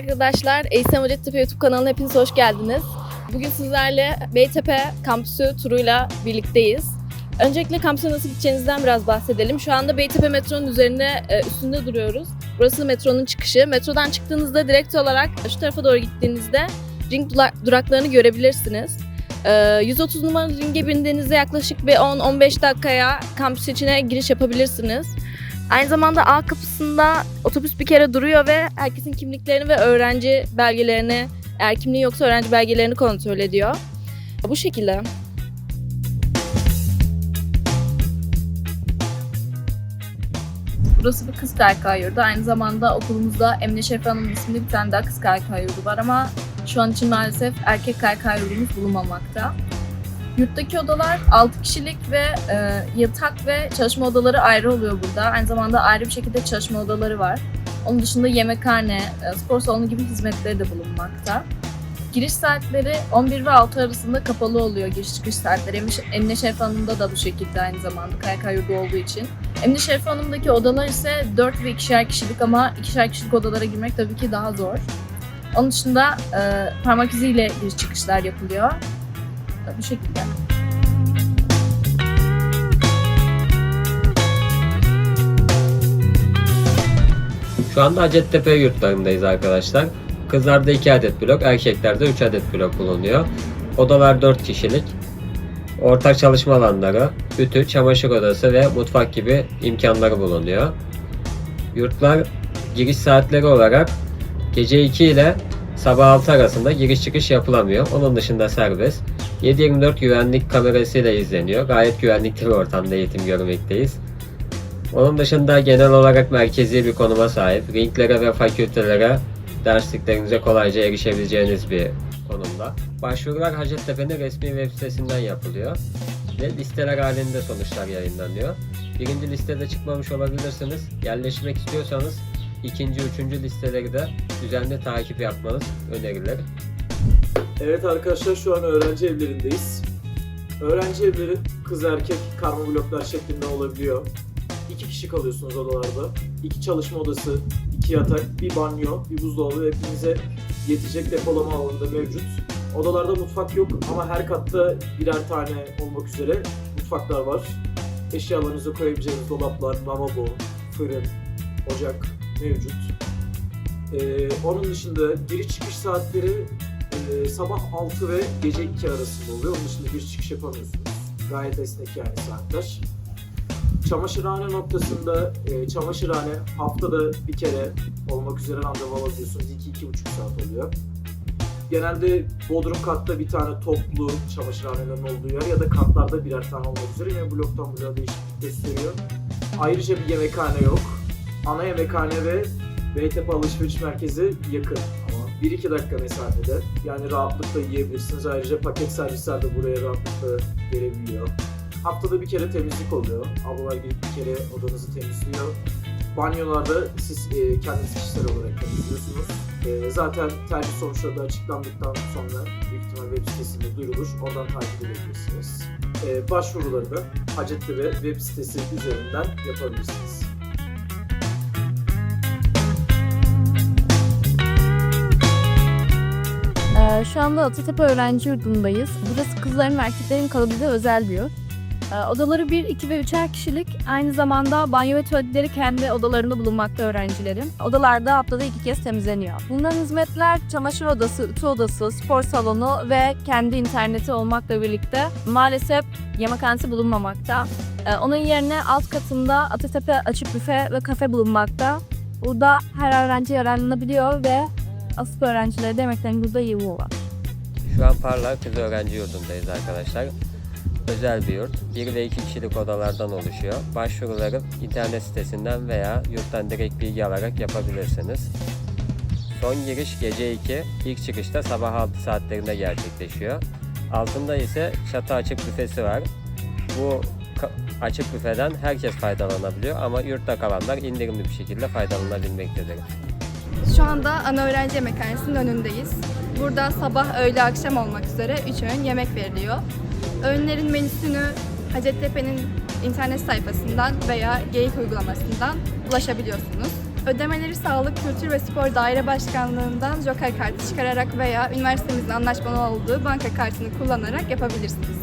arkadaşlar. Eysem Hacettepe YouTube kanalına hepiniz hoş geldiniz. Bugün sizlerle Beytepe kampüsü turuyla birlikteyiz. Öncelikle kampüse nasıl gideceğinizden biraz bahsedelim. Şu anda Beytepe metronun üzerine e, üstünde duruyoruz. Burası metronun çıkışı. Metrodan çıktığınızda direkt olarak şu tarafa doğru gittiğinizde ring dura- duraklarını görebilirsiniz. E, 130 numaralı ringe bindiğinizde yaklaşık bir 10-15 dakikaya kampüs içine giriş yapabilirsiniz. Aynı zamanda A kapısında otobüs bir kere duruyor ve herkesin kimliklerini ve öğrenci belgelerini, eğer kimliği yoksa öğrenci belgelerini kontrol ediyor. Bu şekilde. Burası bir kız KYK yurdu. Aynı zamanda okulumuzda Emine Şerife Hanım isimli bir tane daha kız KYK yurdu var ama şu an için maalesef erkek KYK yurdumuz bulunmamakta. Yurttaki odalar 6 kişilik ve e, yatak ve çalışma odaları ayrı oluyor burada. Aynı zamanda ayrı bir şekilde çalışma odaları var. Onun dışında yemekhane, e, spor salonu gibi hizmetleri de bulunmakta. Giriş saatleri 11 ve 6 arasında kapalı oluyor giriş çıkış saatleri. Emine- Şerife Hanım'da da bu şekilde aynı zamanda KYK yurdu olduğu için. Emine Şerife Hanım'daki odalar ise 4 ve 2'şer kişilik ama 2'şer kişilik odalara girmek tabii ki daha zor. Onun dışında e, parmak iziyle giriş çıkışlar yapılıyor. E, Bu şekilde. Şu anda Hacettepe yurtlarındayız arkadaşlar. Kızlarda 2 adet blok, erkeklerde 3 adet blok bulunuyor. Odalar 4 kişilik. Ortak çalışma alanları, ütü, çamaşır odası ve mutfak gibi imkanları bulunuyor. Yurtlar giriş saatleri olarak gece 2 ile sabah 6 arasında giriş çıkış yapılamıyor. Onun dışında serbest. 7-24 güvenlik kamerasıyla izleniyor. Gayet güvenlikli bir ortamda eğitim görmekteyiz. Onun dışında genel olarak merkezi bir konuma sahip. Ringlere ve fakültelere dersliklerinize kolayca erişebileceğiniz bir konumda. Başvurular Hacettepe'nin resmi web sitesinden yapılıyor. Ve listeler halinde sonuçlar yayınlanıyor. Birinci listede çıkmamış olabilirsiniz. Yerleşmek istiyorsanız ikinci, üçüncü listeleri de düzenli takip yapmanız önerilir. Evet arkadaşlar şu an öğrenci evlerindeyiz. Öğrenci evleri kız erkek karma bloklar şeklinde olabiliyor. İki kişi kalıyorsunuz odalarda. İki çalışma odası, iki yatak, bir banyo, bir buzdolabı hepinize yetecek depolama alanında mevcut. Odalarda mutfak yok ama her katta birer tane olmak üzere mutfaklar var. Eşyalarınızı koyabileceğiniz dolaplar, lavabo, fırın, ocak mevcut. Ee, onun dışında giriş çıkış saatleri ee, sabah 6 ve gece 2 arasında oluyor. Onun dışında bir çıkış yapamıyorsunuz. Gayet esnek yani saatler. Çamaşırhane noktasında e, çamaşırhane haftada bir kere olmak üzere randevu alabiliyorsunuz. 2-2,5 saat oluyor. Genelde Bodrum katta bir tane toplu çamaşırhanelerin olduğu yer ya da katlarda birer tane olmak üzere yine bloktan bloğa değişiklik gösteriyor. Ayrıca bir yemekhane yok. Ana yemekhane ve Beytepe Alışveriş Merkezi yakın 1-2 dakika mesafede. Yani rahatlıkla yiyebilirsiniz. Ayrıca paket servisler de buraya rahatlıkla gelebiliyor. Haftada bir kere temizlik oluyor. Ablalar gelip bir kere odanızı temizliyor. Banyolarda siz e, kendiniz kişisel olarak temizliyorsunuz. E, zaten tercih sonuçları da açıklandıktan sonra büyük ihtimal web sitesinde duyurulur. Oradan takip edebilirsiniz. E, başvuruları da Hacettepe web sitesi üzerinden yapabilirsiniz. Ee, şu anda Atatepe Öğrenci Yurdu'ndayız. Burası kızların ve erkeklerin kalabildiği özel bir yurt. Ee, odaları 1, 2 ve 3'er kişilik. Aynı zamanda banyo ve tuvaletleri kendi odalarında bulunmakta öğrencilerin. Odalarda haftada iki kez temizleniyor. Bulunan hizmetler çamaşır odası, ütü odası, spor salonu ve kendi interneti olmakla birlikte maalesef yemekhanesi bulunmamakta. Ee, onun yerine alt katında Atatepe Açık Büfe ve Kafe bulunmakta. Burada her öğrenci yararlanabiliyor ve asıl öğrencileri de yemeklerini burada yiyorlar. Şu an Parlar Kız Öğrenci Yurdu'ndayız arkadaşlar. Özel bir yurt. 1 ve 2 kişilik odalardan oluşuyor. Başvuruları internet sitesinden veya yurttan direkt bilgi alarak yapabilirsiniz. Son giriş gece 2, ilk çıkışta sabah 6 saatlerinde gerçekleşiyor. Altında ise çatı açık büfesi var. Bu açık büfeden herkes faydalanabiliyor ama yurtta kalanlar indirimli bir şekilde faydalanabilmektedir. Şu anda ana öğrenci yemekhanesinin önündeyiz. Burada sabah, öğle, akşam olmak üzere 3 öğün yemek veriliyor. Öğünlerin menüsünü Hacettepe'nin internet sayfasından veya Geyik uygulamasından ulaşabiliyorsunuz. Ödemeleri Sağlık, Kültür ve Spor Daire Başkanlığı'ndan Joker kartı çıkararak veya üniversitemizin anlaşmalı olduğu banka kartını kullanarak yapabilirsiniz.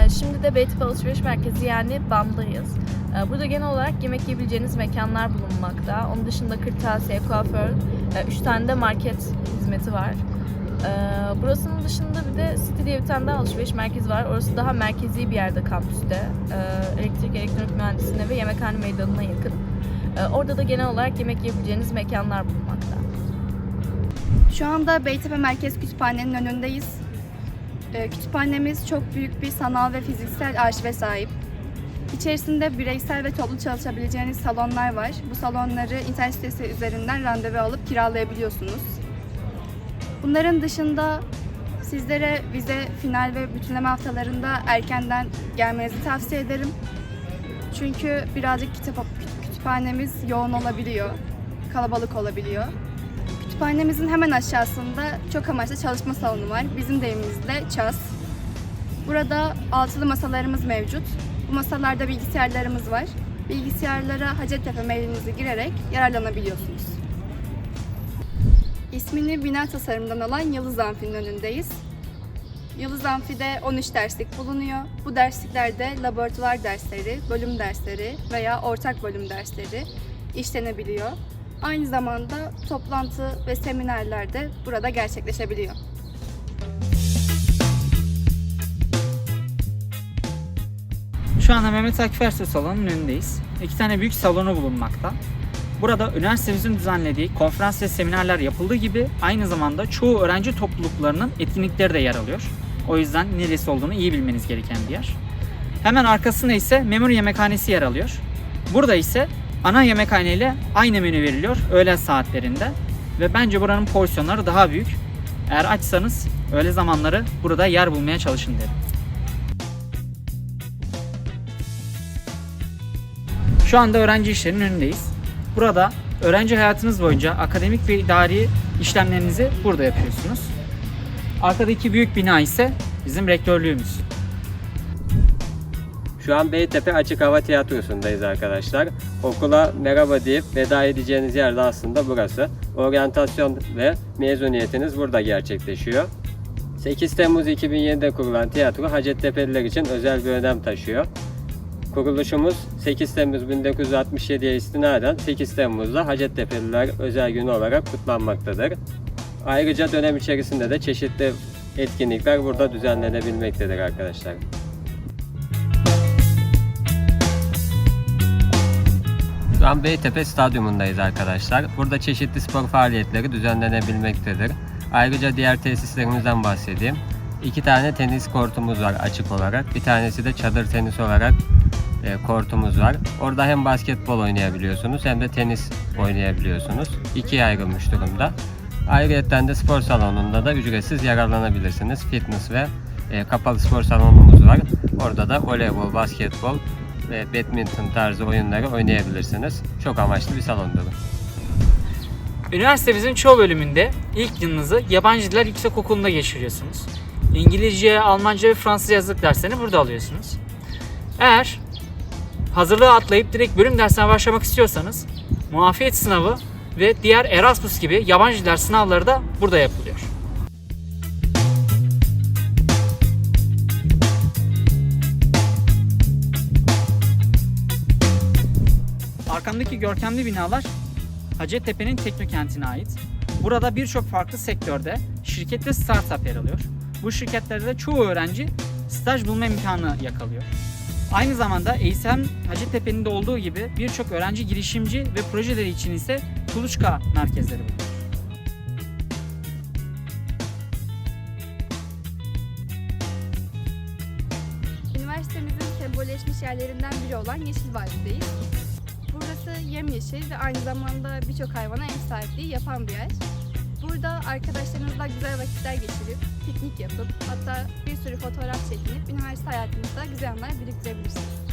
Ee, Şimdi de Beytepe Alışveriş Merkezi yani BAM'dayız. Ee, Burada genel olarak yemek yiyebileceğiniz mekanlar bulunmakta. Onun dışında kırtasiye, kuaför, 3 tane de market hizmeti var. Ee, Burasının dışında bir de City diye bir tane daha alışveriş merkezi var. Orası daha merkezi bir yerde kampüste. Ee, Elektrik, elektronik mühendisliğine ve yemekhane meydanına yakın. Orada da genel olarak yemek yiyebileceğiniz mekanlar bulunmakta. Şu anda Beytepe Merkez Kütüphane'nin önündeyiz. Kütüphanemiz çok büyük bir sanal ve fiziksel arşive sahip. İçerisinde bireysel ve toplu çalışabileceğiniz salonlar var. Bu salonları internet sitesi üzerinden randevu alıp kiralayabiliyorsunuz. Bunların dışında sizlere vize, final ve bütünleme haftalarında erkenden gelmenizi tavsiye ederim. Çünkü birazcık kitap küt- kütüphanemiz yoğun olabiliyor, kalabalık olabiliyor. Kütüphanemizin hemen aşağısında çok amaçlı çalışma salonu var. Bizim deyimimizle ÇAS. Burada altılı masalarımız mevcut. Bu masalarda bilgisayarlarımız var. Bilgisayarlara Hacettepe mailinizi girerek yararlanabiliyorsunuz. İsmini bina tasarımından alan Yıldız Amfi'nin önündeyiz. Yıldız Amfi'de 13 derslik bulunuyor. Bu dersliklerde laboratuvar dersleri, bölüm dersleri veya ortak bölüm dersleri işlenebiliyor. Aynı zamanda toplantı ve seminerler de burada gerçekleşebiliyor. Şu anda Mehmet Akif Ersoy salonunun önündeyiz. İki tane büyük salonu bulunmakta. Burada üniversitemizin düzenlediği konferans ve seminerler yapıldığı gibi aynı zamanda çoğu öğrenci topluluklarının etkinlikleri de yer alıyor. O yüzden neresi olduğunu iyi bilmeniz gereken bir yer. Hemen arkasında ise memur yemekhanesi yer alıyor. Burada ise ana yemekhane ile aynı menü veriliyor öğle saatlerinde. Ve bence buranın porsiyonları daha büyük. Eğer açsanız öğle zamanları burada yer bulmaya çalışın derim. Şu anda öğrenci işlerinin önündeyiz. Burada öğrenci hayatınız boyunca akademik ve idari işlemlerinizi burada yapıyorsunuz. Arkadaki büyük bina ise bizim rektörlüğümüz. Şu an Beytepe Açık Hava Tiyatrosu'ndayız arkadaşlar. Okula merhaba deyip veda edeceğiniz yer de aslında burası. Oryantasyon ve mezuniyetiniz burada gerçekleşiyor. 8 Temmuz 2007'de kurulan tiyatro Hacettepe'liler için özel bir önem taşıyor. Kuruluşumuz 8 Temmuz 1967'ye istinaden 8 Temmuz'da Hacettepe'liler özel günü olarak kutlanmaktadır. Ayrıca dönem içerisinde de çeşitli etkinlikler burada düzenlenebilmektedir arkadaşlar. Şu an Beytepe Stadyumundayız arkadaşlar. Burada çeşitli spor faaliyetleri düzenlenebilmektedir. Ayrıca diğer tesislerimizden bahsedeyim. İki tane tenis kortumuz var açık olarak. Bir tanesi de çadır tenis olarak kortumuz var. Orada hem basketbol oynayabiliyorsunuz hem de tenis oynayabiliyorsunuz. İkiye ayrılmış durumda. Ayrıca de spor salonunda da ücretsiz yararlanabilirsiniz. Fitness ve e, kapalı spor salonumuz var. Orada da voleybol, basketbol ve badminton tarzı oyunları oynayabilirsiniz. Çok amaçlı bir salondur. Üniversitemizin çoğu bölümünde ilk yılınızı yabancı diller yüksek okulunda geçiriyorsunuz. İngilizce, Almanca ve Fransızca yazılık derslerini burada alıyorsunuz. Eğer hazırlığı atlayıp direkt bölüm dersine başlamak istiyorsanız muafiyet sınavı ve diğer Erasmus gibi yabancı diller sınavları da burada yapılıyor. Arkamdaki görkemli binalar Hacettepe'nin teknokentine ait. Burada birçok farklı sektörde şirket ve startup yer alıyor. Bu şirketlerde de çoğu öğrenci staj bulma imkanı yakalıyor. Aynı zamanda ASM Hacettepe'nin de olduğu gibi birçok öğrenci girişimci ve projeleri için ise kuluçka merkezleri bulunuyor. Üniversitemizin sembolleşmiş yerlerinden biri olan Yeşil Vadisi'deyiz. Burası yemyeşil ve aynı zamanda birçok hayvana ev sahipliği yapan bir yer. Burada arkadaşlarınızla güzel vakitler geçirip, piknik yapıp, hatta bir sürü fotoğraf çekinip üniversite hayatınızda güzel anlar biriktirebilirsiniz.